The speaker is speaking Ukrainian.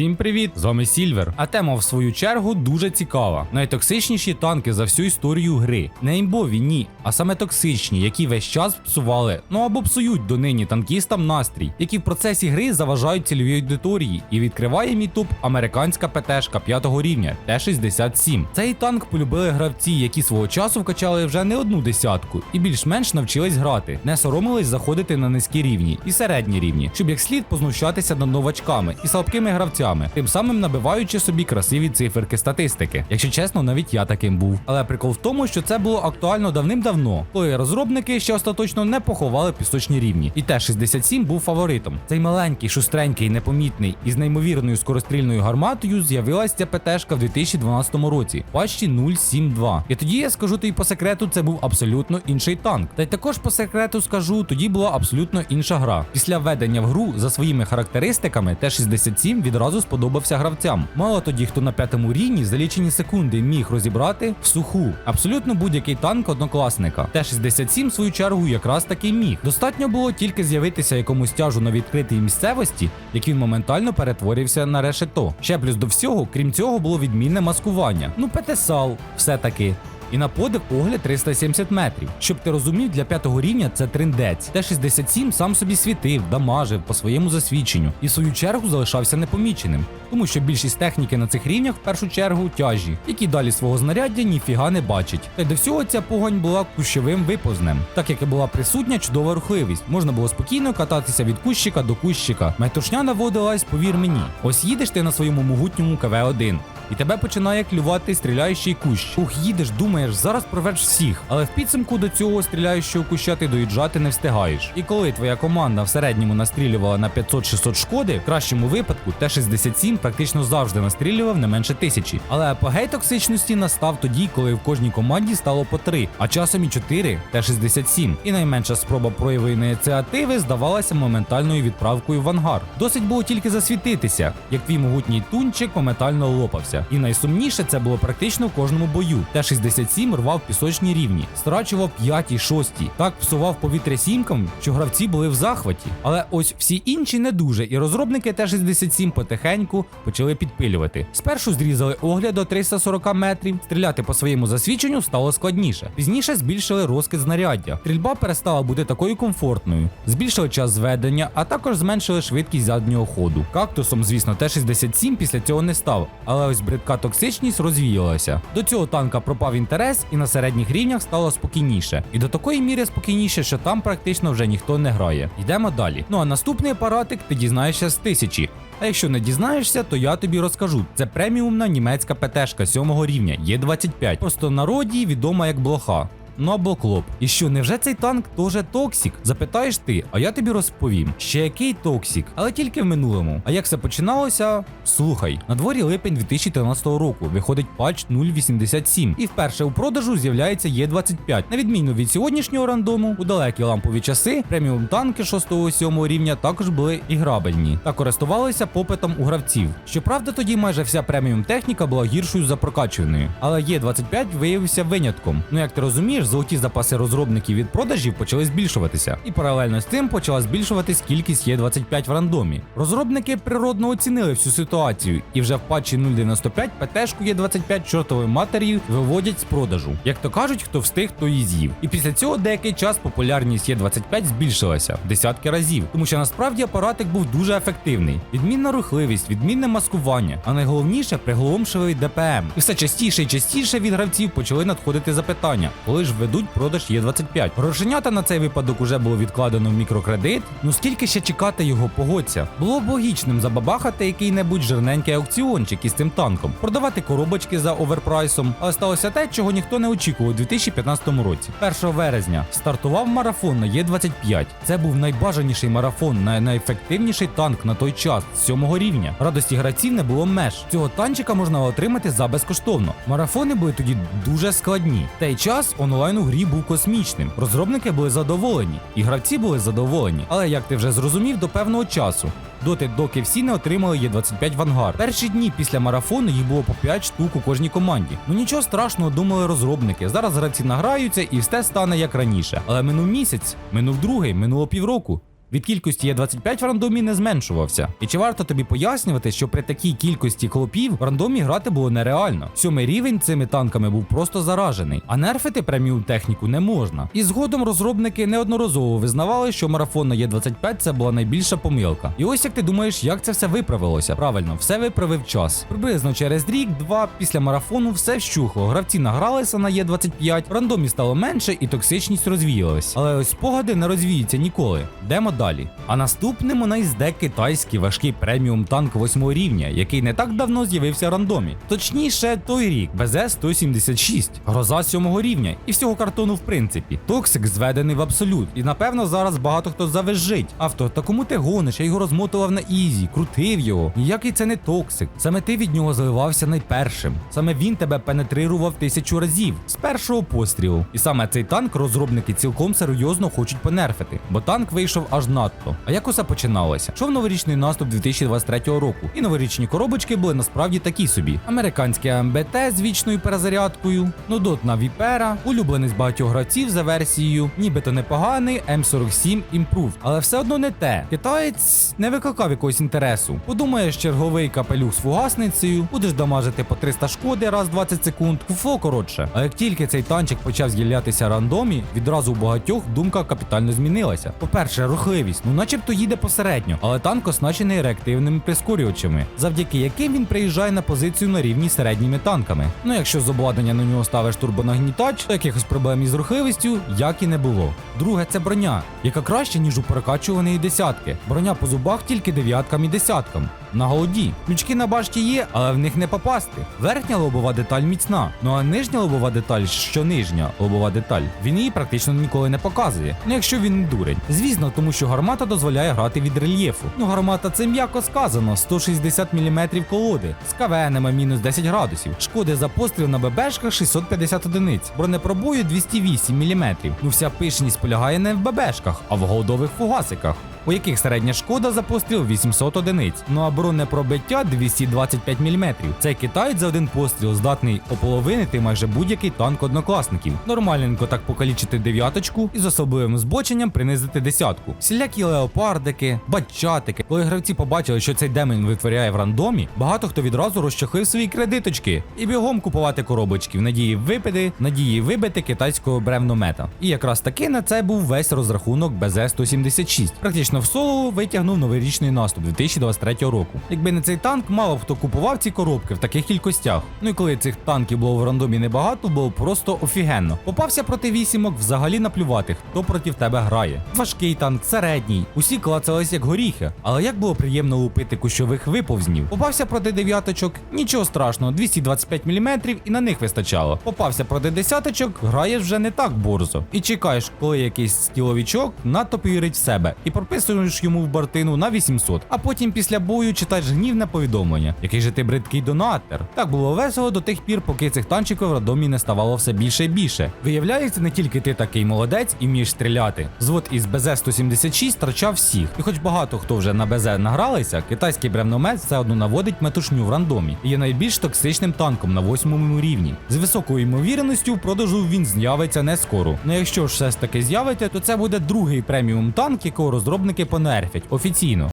Всім привіт! З вами Сільвер. А тема в свою чергу дуже цікава. Найтоксичніші танки за всю історію гри. Не імбові, ні, а саме токсичні, які весь час псували, ну або псують донині танкістам настрій, які в процесі гри заважають цільовій аудиторії. І відкриває мій топ американська ПТшка 5 рівня Т-67. Цей танк полюбили гравці, які свого часу вкачали вже не одну десятку, і більш-менш навчились грати, не соромились заходити на низькі рівні і середні рівні, щоб як слід познущатися над новачками і слабкими гравцями, тим самим набиваючи собі красиві циферки статистики. Якщо чесно, навіть я таким був. Але прикол в тому, що це було актуально давним-давно, коли розробники ще остаточно не поховали пісочні рівні. І Т-67 був фаворитом. Цей маленький, шустренький, непомітний і з неймовірною скорострільною гарматою з'явилася ця ПТшка в 2012 році, патчі 072. І тоді я скажу тобі по секрету, це був абсолютно інший танк. Та й також по секрету скажу, тоді була абсолютно інша гра. Після введення в гру за своїми характеристиками Т-67 відразу сподобався гравцям. Мало тоді, хто на п'ятому рівні за лічені секунди міг розібрати в суху абсолютно будь-який танк однокласника. Т-67, в свою чергу, якраз таки міг. Достатньо було тільки з'явитися якомусь тяжу на відкритій місцевості, як він моментально перетворився на решето. Ще плюс до всього, крім цього, було відмінне маскування. Ну, ПТСАЛ, все таки. І на подив огляд 370 метрів. Щоб ти розумів, для п'ятого рівня це триндець. Т-67 сам собі світив, дамажив по своєму засвідченню і в свою чергу залишався непоміченим, тому що більшість техніки на цих рівнях в першу чергу тяжі, які далі свого знаряддя ніфіга не бачать. Та й до всього ця погонь була кущовим випознем, так як і була присутня чудова рухливість. Можна було спокійно кататися від кущика до кущика. Метушня наводилась, повір мені. Ось їдеш ти на своєму могутньому КВ-1. І тебе починає клювати стріляючий кущ. Ух, їдеш, думаєш, зараз проведеш всіх, але в підсумку до цього стріляючого куща ти доїжджати не встигаєш. І коли твоя команда в середньому настрілювала на 500-600 шкоди, в кращому випадку Т-67 практично завжди настрілював не менше тисячі. Але апогей токсичності настав тоді, коли в кожній команді стало по 3, а часом і 4 Т-67. І найменша спроба прояву ініціативи здавалася моментальною відправкою в ангар. Досить було тільки засвітитися, як твій могутній тунчик моментально лопався. І найсумніше це було практично в кожному бою. Т-67 рвав пісочні рівні, страчував п'яті, шості. Так псував повітря сімкам, що гравці були в захваті. Але ось всі інші не дуже, і розробники Т-67 потихеньку почали підпилювати. Спершу зрізали огляд до 340 метрів, стріляти по своєму засвідченню стало складніше. Пізніше збільшили розкид знаряддя. Стрільба перестала бути такою комфортною, збільшили час зведення, а також зменшили швидкість заднього ходу. Кактусом, звісно, Т-67 після цього не став, але ось бридка токсичність розвіялася. До цього танка пропав інтерес, і на середніх рівнях стало спокійніше. І до такої міри спокійніше, що там практично вже ніхто не грає. Йдемо далі. Ну а наступний апаратик ти дізнаєшся з тисячі. А якщо не дізнаєшся, то я тобі розкажу. Це преміумна німецька ПТшка 7 рівня Є25. Просто в народі відома як блоха. Ну або клоп. І що, невже цей танк теж токсік? Запитаєш ти, а я тобі розповім. Ще який токсік, але тільки в минулому. А як все починалося? Слухай, на дворі липень 2013 року виходить патч 087, і вперше у продажу з'являється Є25. На відміну від сьогоднішнього рандому, у далекі лампові часи преміум танки 6-7 рівня також були іграбельні та користувалися попитом у гравців. Щоправда, тоді майже вся преміум техніка була гіршою за прокачуваною, але Є25 виявився винятком. Ну як ти розумієш, золоті запаси розробників від продажів почали збільшуватися, і паралельно з цим почала збільшуватись кількість Є25 в рандомі. Розробники природно оцінили всю ситуацію, і вже в патчі 0.95 ПТшку Є25 чортовою матерію виводять з продажу. Як то кажуть, хто встиг, то і з'їв. І після цього деякий час популярність Є25 збільшилася в десятки разів, тому що насправді апаратик був дуже ефективний. Відмінна рухливість, відмінне маскування, а найголовніше приголомшивий ДПМ. І все частіше і частіше від гравців почали надходити запитання, коли ж ведуть продаж Є25. Грошенята на цей випадок уже було відкладено в мікрокредит. Ну скільки ще чекати його погодця? Було б логічним забабахати який-небудь жирненький аукціончик із цим танком, продавати коробочки за оверпрайсом, але сталося те, чого ніхто не очікував у 2015 році. 1 вересня стартував марафон на Є25. Це був найбажаніший марафон, най- найефективніший танк на той час з 7 рівня. Радості гравців не було меж. Цього танчика можна отримати за безкоштовно. Марафони були тоді дуже складні. В той час онлайн у грі був космічним. Розробники були задоволені, і гравці були задоволені. Але як ти вже зрозумів, до певного часу. Доти, доки всі не отримали Є25 в ангар. Перші дні після марафону їх було по 5 штук у кожній команді. Ну нічого страшного, думали розробники. Зараз гравці награються і все стане як раніше. Але минув місяць, минув другий, минуло півроку. Від кількості Є25 в рандомі не зменшувався. І чи варто тобі пояснювати, що при такій кількості хлопів в рандомі грати було нереально? Сьомий рівень цими танками був просто заражений, а нерфити преміум техніку не можна. І згодом розробники неодноразово визнавали, що марафон на Є25 це була найбільша помилка. І ось як ти думаєш, як це все виправилося? Правильно, все виправив час. Приблизно через рік-два після марафону все вщухло. Гравці награлися на Є25, в рандомі стало менше і токсичність розвіялась. Але ось спогади не розвіються ніколи. Йдемо далі. А наступним у нас йде китайський важкий преміум танк 8 рівня, який не так давно з'явився рандомі. Точніше, той рік БЗ-176, гроза 7 рівня і всього картону в принципі. Токсик зведений в абсолют, і напевно зараз багато хто завизжить. Авто, та кому ти гониш? Я його розмотував на ізі, крутив його. Ніякий це не токсик. Саме ти від нього заливався найпершим. Саме він тебе пенетрирував тисячу разів з першого пострілу. І саме цей танк розробники цілком серйозно хочуть понерфити, бо танк вийшов аж надто. А як усе починалося? Шов новорічний наступ 2023 року, і новорічні коробочки були насправді такі собі: американське АМБТ з вічною перезарядкою, нудотна Віпера, улюблений з багатьох гравців за версією, нібито непоганий М47 Improved. Але все одно не те. Китаєць не викликав якогось інтересу. Подумаєш, черговий капелюх з фугасницею, будеш дамажити по 300 шкоди раз в 20 секунд. Фуфо коротше. А як тільки цей танчик почав з'являтися рандомі, відразу у багатьох думка капітально змінилася. По-перше, рухливість, ну начебто їде посередньо, але танк оснащений реактивними прискорювачами, завдяки яким він приїжджає на позицію на рівні з середніми танками. Ну якщо з обладнання на нього ставиш турбонагнітач, то якихось проблем із рухливістю як і не було. Друге, це броня, яка краще, ніж у перекачуваної десятки. Броня по зубах тільки дев'яткам і десяткам. На голоді. Ключки на башті є, але в них не попасти. Верхня лобова деталь міцна. Ну а нижня лобова деталь, що нижня лобова деталь, він її практично ніколи не показує. Ну якщо він не дурень. Звісно, тому що гармата дозволяє грати від рельєфу. Ну гармата це м'яко сказано, 160 мм колоди, з кавенами мінус 10 градусів. Шкоди за постріл на ББшках 650 одиниць, бронепробою 208 мм. Ну вся пишність полягає не в ББшках, а в голдових фугасиках. У яких середня шкода за постріл 800 одиниць, ну а бронепробиття 225 мм. Цей китаєць за один постріл здатний ополовинити майже будь-який танк однокласників. Нормальненько так покалічити дев'яточку і з особливим збоченням принизити десятку. Всілякі леопардики, батчатики. Коли гравці побачили, що цей демон витворяє в рандомі, багато хто відразу розчахив свої кредиточки і бігом купувати коробочки в надії випити, надії вибити китайського бревномета. І якраз таки на це був весь розрахунок БЗ-176. Практично в соло витягнув новорічний наступ 2023 року. Якби не цей танк, мало б хто купував ці коробки в таких кількостях. Ну і коли цих танків було в рандомі небагато, було просто офігенно. Попався проти вісімок, взагалі наплювати, хто проти тебе грає. Важкий танк, середній, усі клацались як горіхи. Але як було приємно лупити кущових виповзнів. Попався проти дев'яточок, нічого страшного, 225 мм і на них вистачало. Попався проти десяточок, граєш вже не так борзо. І чекаєш, коли якийсь стіловічок надто повірить в себе, і прописуєш йому в бартину на 800. А потім після бою читаєш гнівне повідомлення, який же ти бридкий донатер. Так було весело до тих пір, поки цих танчиків в радомі не ставало все більше і більше. Виявляється, не тільки ти такий молодець і вмієш стріляти. Звод із БЗ-176 втрачав всіх. І хоч багато хто вже на БЗ награлися, китайський бревномет все одно наводить метушню в рандомі і є найбільш токсичним танком на восьмому рівні. З високою ймовірністю в продажу він з'явиться не скоро. Ну якщо ж все ж таки з'явиться, то це буде другий преміум танк, якого розробники понерфять офіційно.